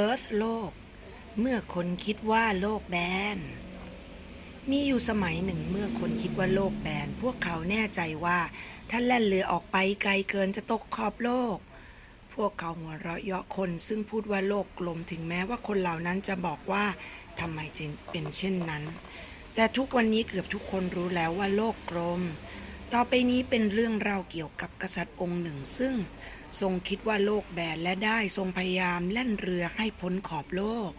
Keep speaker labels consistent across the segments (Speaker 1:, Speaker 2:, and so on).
Speaker 1: Earth โลก เมื่อคนคิดว่าโลกแบน มีอยู่สมัยหนึ่งเมื่อคนคิดว่าโลกแบน พวกเขาแน่ใจว่าถ้าแล่นเรือออกไปไกลเกินจะตกขอบโลก พวกเขาหัวเราะเยาะคนซึ่งพูดว่าโลกกลมถึงแม้ว่าคนเหล่านั้นจะบอกว่าทำไมจึงเป็นเช่นนั้น แต่ทุกวันนี้เกือบทุกคนรู้แล้วว่าโลกกลม ต่อไปนี้เป็นเรื่องราวเกี่ยวกับกษัตริย์องค์หนึ่งซึ่ง ทรงคิดว่าโลกแบนและได้ทรงพยายามแล่นเรือให้พ้นขอบโลก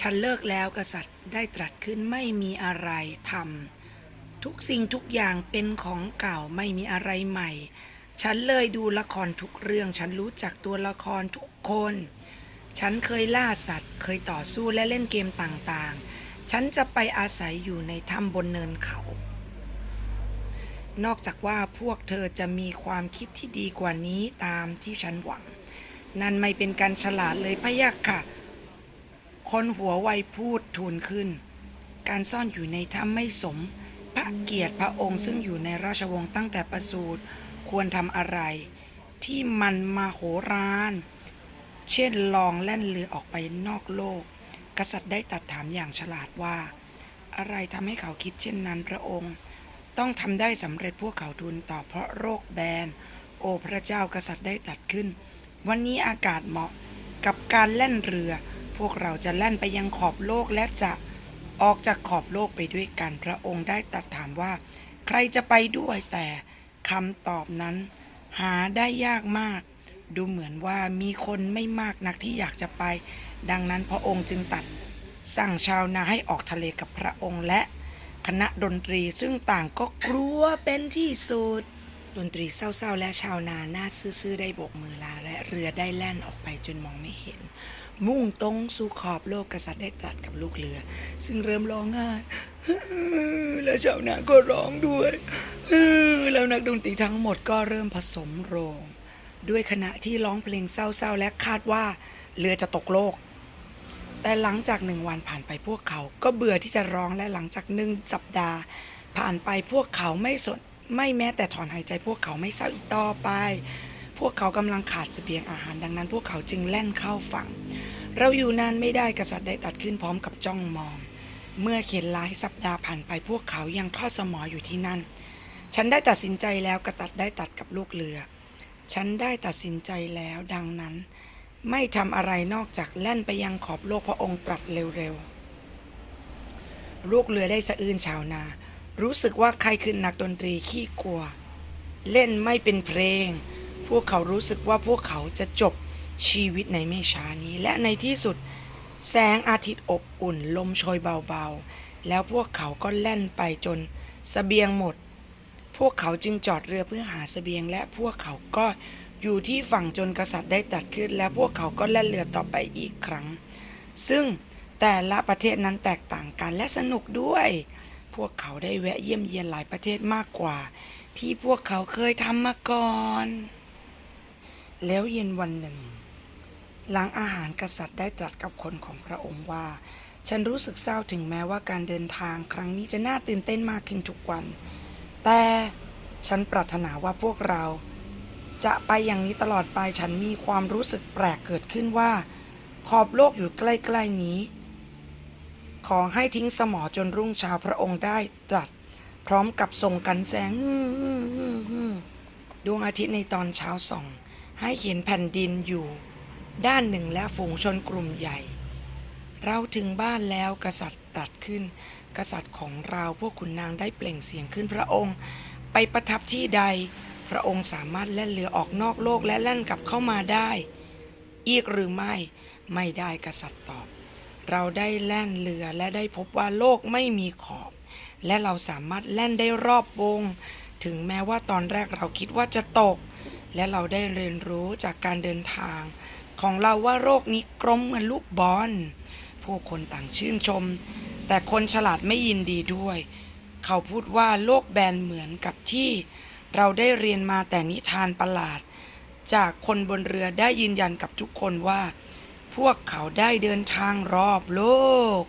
Speaker 1: ฉันเลิกแล้วกษัตริย์ได้ตรัสขึ้นไม่มีอะไรทำทุกสิ่งทุกอย่างเป็นของเก่าไม่มีอะไรใหม่ ฉันเลยดูละครทุกเรื่อง ฉันรู้จักตัวละครทุกคน ฉันเคยล่าสัตว์ เคยต่อสู้และเล่นเกมต่างๆ ฉันจะไปอาศัยอยู่ในถ้ำบนเนินเขา นอกจากว่าพวกเธอจะมีความคิดที่ดีกว่านี้ตามที่ฉันหวัง นั่นไม่เป็นการฉลาดเลยพะยะค่ะ คนหัวไวพูดทูลขึ้น การซ่อนอยู่ในถ้ำไม่สม พระเกียรติพระองค์ซึ่งอยู่ในราชวงศ์ตั้งแต่ประสูติควรทำอะไร ที่มันมาโหรานเช่นลองแล่นเรือออกไปนอกโลก กษัตริย์ได้ตัดถามอย่างฉลาดว่า อะไรทำให้เขาคิดเช่นนั้นพระองค์ ต้องทำได้สำเร็จพวกเขาทูลตอบเพราะโรคแบน โอพระเจ้ากษัตริย์ได้ตัดขึ้น วันนี้อากาศเหมาะกับการแล่นเรือ พวกเราจะแล่นไปยังขอบโลกและจะออกจากขอบโลกไปด้วยกัน พระองค์ได้ตรัสถามว่า ใครจะไปด้วยแต่คำตอบนั้น หาได้ยากมาก ดูเหมือนว่ามีคนไม่มากนักที่อยากจะไป ดังนั้นพระองค์จึงตัดสั่งชาวนาให้ออกทะเลกับพระองค์และ คณะดนตรีซึ่งต่างก็กลัวเป็นที่สุด ดนตรีเศร้าๆและชาวนาหน้าซื่อๆได้โบกมือลาและเรือได้แล่นออกไปจนมองไม่เห็น มุ่งตรงสู่ขอบโลกกษัตริย์ได้ตรัสกับลูกเรือ ซึ่งเริ่มร้องไห้และชาวนาก็ร้องด้วยแล้วนักดนตรีทั้งหมดก็เริ่มผสมโรง ด้วยขณะที่ร้องเพลงเศร้าๆและคาดว่า เรือจะตกโลก แต่หลังจากหนึ่งวันผ่านไปพวกเขาก็เบื่อที่จะร้องและหลังจากหนึ่งสัปดาห์ ผ่านไปพวกเขาไม่สนไม่แม้แต่ถอนหายใจพวกเขาไม่เศร้าอีกต่อไป พวกเขากำลังขาดเสบียงอาหารดังนั้น พวกเขาจึงแล่นเข้าฝั่ง เราอยู่นานไม่ได้กษัตริย์ได้ตัดขึ้นพร้อมกับจ้องมอง เมื่อเข็นหลายสัปดาห์ผ่านไปพวกเขายังทอดสมออยู่ที่นั่น ฉันได้ตัดสินใจแล้วกระตัดได้ตัดกับลูกเรือ ฉันได้ตัดสินใจแล้วดังนั้น ไม่ทำอะไรนอกจากแล่นไปยังขอบโลกพระองค์ตรัสเร็วๆ ลูกเรือได้สะอื้นชาวนา รู้สึกว่าใครคือนักดนตรีขี้กลัว เล่นไม่เป็นเพลง พวกเขารู้สึกว่าพวกเขาจะจบชีวิตในไม่ช้านี้ และในที่สุดแสงอาทิตย์อบอุ่นลมโชยเบาๆ แล้วพวกเขาก็แล่นไปจนสเสบียงหมด พวกเขาจึงจอดเรือเพื่อหาเสบียงและพวกเขาก็ อยู่ที่ฝั่งจนกษัตริย์ได้ตัดขึ้น และพวกเขาก็แล่นเรือต่อไปอีกครั้ง ซึ่งแต่ละประเทศนั้นแตกต่างกันและสนุกด้วย พวกเขาได้แวะเยี่ยมเยียนหลายประเทศมากกว่า ที่พวกเขาเคยทำมาก่อน แล้วเย็นวันหนึ่ง หลังอาหารกษัตริย์ได้ตรัสกับคนของพระองค์ว่า ฉันรู้สึกเศร้าถึงแม้ว่าการเดินทางครั้งนี้จะน่าตื่นเต้นมากขึ้นทุกวัน แต่ฉันปรารถนาว่าพวกเรา จะไปอย่างนี้ตลอดไปฉันมีความรู้สึกแปลกเกิดขึ้นว่า ขอบโลกอยู่ใกล้ๆนี้ ขอให้ทิ้งสมอจนรุ่งเช้าพระองค์ได้ตรัส พร้อมกับส่งกันแสงดวงอาทิตย์ในตอนเช้าส่อง ให้เห็นแผ่นดินอยู่ ด้านหนึ่งและฝูงชนกลุ่มใหญ่ เราถึงบ้านแล้วกษัตริย์ตรัสขึ้น กษัตริย์ของเราพวกขุนนางได้เปล่งเสียงขึ้นพระองค์ ไปประทับที่ใด พระองค์สามารถแล่นเรือออกนอกโลกและแล่นกลับเข้ามาได้ อีกหรือไม่ ไม่ได้กษัตริย์ตอบ เราได้แล่นเรือและได้พบว่าโลกไม่มีขอบ และเราสามารถแล่นได้รอบวง ถึงแม้ว่าตอนแรกเราคิดว่าจะตก และเราได้เรียนรู้จากการเดินทาง ของเราว่าโลกนี้กลมเหมือนลูกบอลผู้คนต่างชื่นชม แต่คนฉลาดไม่ยินดีด้วย เขาพูดว่าโลกแบนเหมือนกับที่ เราได้เรียนมาแต่นิทานประหลาด จากคนบนเรือได้ยืนยันกับทุกคนว่า พวกเขาได้เดินทางรอบโลก